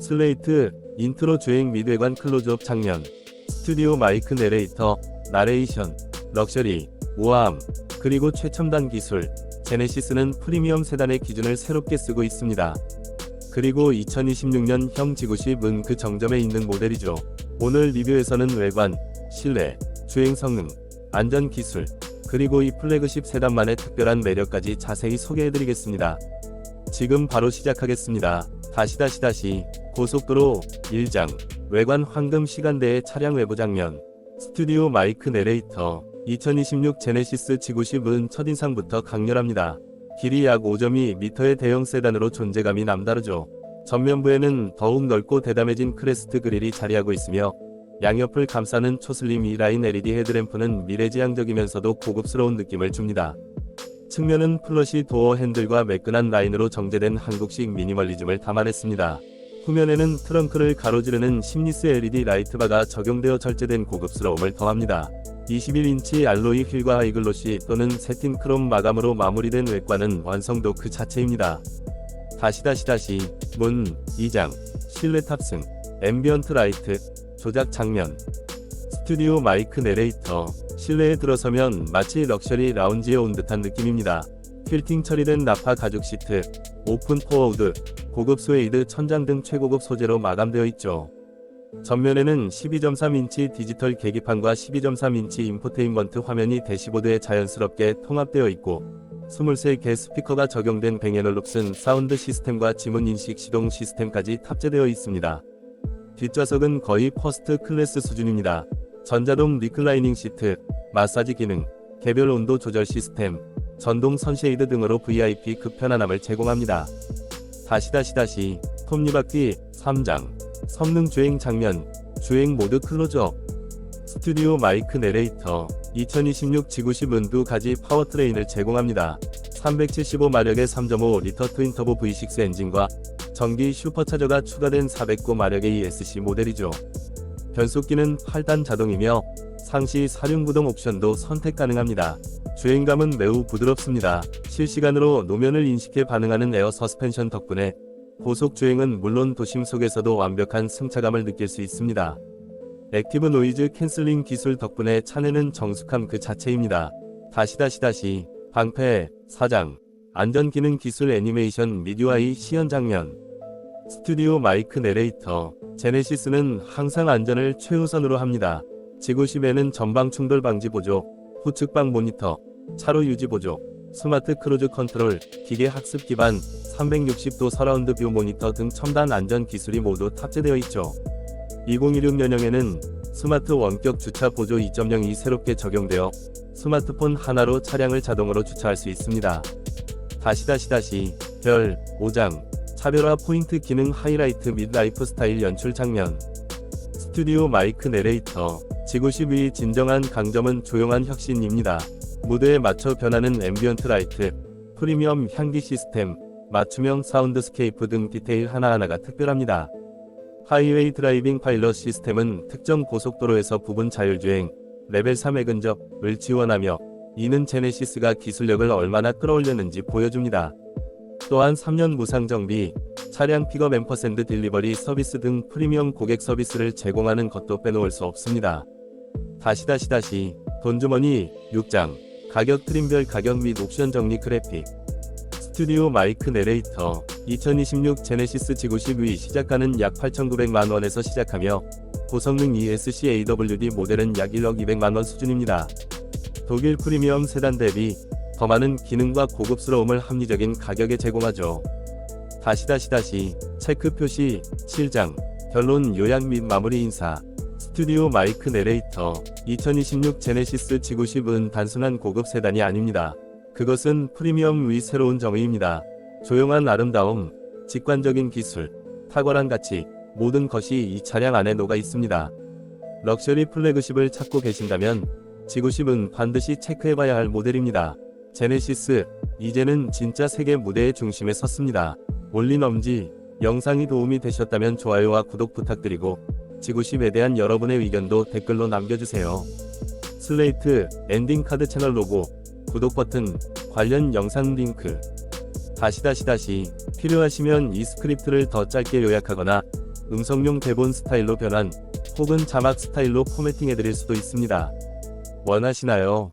슬레이트, 인트로 주행 및 외관 클로즈업 장면, 스튜디오 마이크 내레이터, 나레이션, 럭셔리, 우아함, 그리고 최첨단 기술, 제네시스는 프리미엄 세단의 기준을 새롭게 쓰고 있습니다. 그리고 2026년 형 지구십은 그 정점에 있는 모델이죠. 오늘 리뷰에서는 외관, 실내, 주행 성능, 안전 기술, 그리고 이 플래그십 세단만의 특별한 매력까지 자세히 소개해드리겠습니다. 지금 바로 시작하겠습니다. 다시 다시 다시 고속도로 1장 외관 황금 시간대의 차량 외부 장면 스튜디오 마이크 내레이터 2026 제네시스 지구십은 첫인상부터 강렬합니다. 길이 약 5.2m의 대형 세단으로 존재감이 남다르죠. 전면부에는 더욱 넓고 대담해진 크레스트 그릴이 자리하고 있으며 양옆을 감싸는 초슬림 E라인 LED 헤드램프는 미래지향적이면서도 고급스러운 느낌을 줍니다. 측면은 플러시 도어 핸들과 매끈한 라인으로 정제된 한국식 미니멀리즘을 담아냈습니다. 후면에는 트렁크를 가로지르는 심리스 LED 라이트바가 적용되어 절제된 고급스러움을 더합니다. 21인치 알로이 휠과 아이글로시 또는 세틴 크롬 마감으로 마무리된 외관은 완성도 그 자체입니다. 다시 다시 다시 문 2장 실내 탑승 앰비언트 라이트 조작 장면 스튜디오 마이크 내레이터 실내에 들어서면 마치 럭셔리 라운지에 온 듯한 느낌입니다. 퀼팅 처리된 나파 가죽 시트, 오픈 포어우드, 고급 스웨이드 천장 등 최고급 소재로 마감되어 있죠. 전면에는 12.3인치 디지털 계기판과 12.3인치 인포테인먼트 화면이 대시보드에 자연스럽게 통합되어 있고 23개 스피커가 적용된 뱅앤올룹슨 사운드 시스템과 지문 인식 시동 시스템까지 탑재되어 있습니다. 뒷좌석은 거의 퍼스트 클래스 수준입니다. 전자동 리클라이닝 시트, 마사지 기능, 개별 온도 조절 시스템, 전동 선쉐이드 등으로 VIP급 편안함을 제공합니다. 다시 다시 다시 톱니바퀴 3장 성능 주행 장면 주행 모드 클로즈업 스튜디오 마이크 내레이터 2026 지구시 문두 가지 파워트레인을 제공합니다. 375마력의 3.5리터 트윈터보 V6 엔진과 전기 슈퍼차저가 추가된 409마력의 ESC 모델이죠. 변속기는 8단 자동이며 상시 사륜구동 옵션도 선택 가능합니다. 주행감은 매우 부드럽습니다. 실시간으로 노면을 인식해 반응하는 에어 서스펜션 덕분에 고속 주행은 물론 도심 속에서도 완벽한 승차감을 느낄 수 있습니다. 액티브 노이즈 캔슬링 기술 덕분에 차내는 정숙함 그 자체입니다. 다시 다시 다시 방패, 사장, 안전기능 기술 애니메이션 및 UI 시연 장면 스튜디오 마이크 내레이터 제네시스는 항상 안전을 최우선으로 합니다. 지구심에는 전방 충돌 방지 보조, 후측방 모니터, 차로 유지 보조, 스마트 크루즈 컨트롤, 기계 학습 기반, 360도 서라운드 뷰 모니터 등 첨단 안전 기술이 모두 탑재되어 있죠. 2016 년형에는 스마트 원격 주차 보조 2.0이 새롭게 적용되어 스마트폰 하나로 차량을 자동으로 주차할 수 있습니다. 다시 다시 다시 별 5장 차별화 포인트 기능 하이라이트 및 라이프 스타일 연출 장면 스튜디오 마이크 내레이터 지구십의 진정한 강점은 조용한 혁신입니다. 무대에 맞춰 변하는 앰비언트 라이트, 프리미엄 향기 시스템, 맞춤형 사운드스케이프 등 디테일 하나하나가 특별합니다. 하이웨이 드라이빙 파일럿 시스템은 특정 고속도로에서 부분 자율주행, 레벨 3의 근접을 지원하며 이는 제네시스가 기술력을 얼마나 끌어올렸는지 보여줍니다. 또한 3년 무상 정비, 차량 픽업 앰퍼샌드 딜리버리 서비스 등 프리미엄 고객 서비스를 제공하는 것도 빼놓을 수 없습니다. 다시 다시 다시 돈주머니 6장 가격 트림별 가격 및 옵션 정리 그래픽 스튜디오 마이크 내레이터 2026 제네시스 지구식 위 시작가는 약 8,900만원에서 시작하며 고성능 ESC AWD 모델은 약 1억 200만원 수준입니다. 독일 프리미엄 세단 대비 더 많은 기능과 고급스러움을 합리적인 가격에 제공하죠. 다시 다시 다시 체크 표시 7장 결론 요약 및 마무리 인사 스튜디오 마이크 내레이터 2026 제네시스 지구십은 단순한 고급 세단이 아닙니다. 그것은 프리미엄 위 새로운 정의입니다. 조용한 아름다움, 직관적인 기술, 탁월한 가치, 모든 것이 이 차량 안에 녹아 있습니다. 럭셔리 플래그십을 찾고 계신다면 지구십은 반드시 체크해봐야 할 모델입니다. 제네시스, 이제는 진짜 세계 무대의 중심에 섰습니다. 올린 엄지, 영상이 도움이 되셨다면 좋아요와 구독 부탁드리고 지구십에 대한 여러분의 의견도 댓글로 남겨주세요. 슬레이트, 엔딩 카드 채널 로고, 구독 버튼, 관련 영상 링크. 다시 다시 다시 필요하시면 이 스크립트를 더 짧게 요약하거나 음성용 대본 스타일로 변환 혹은 자막 스타일로 포매팅해드릴 수도 있습니다. 원하시나요?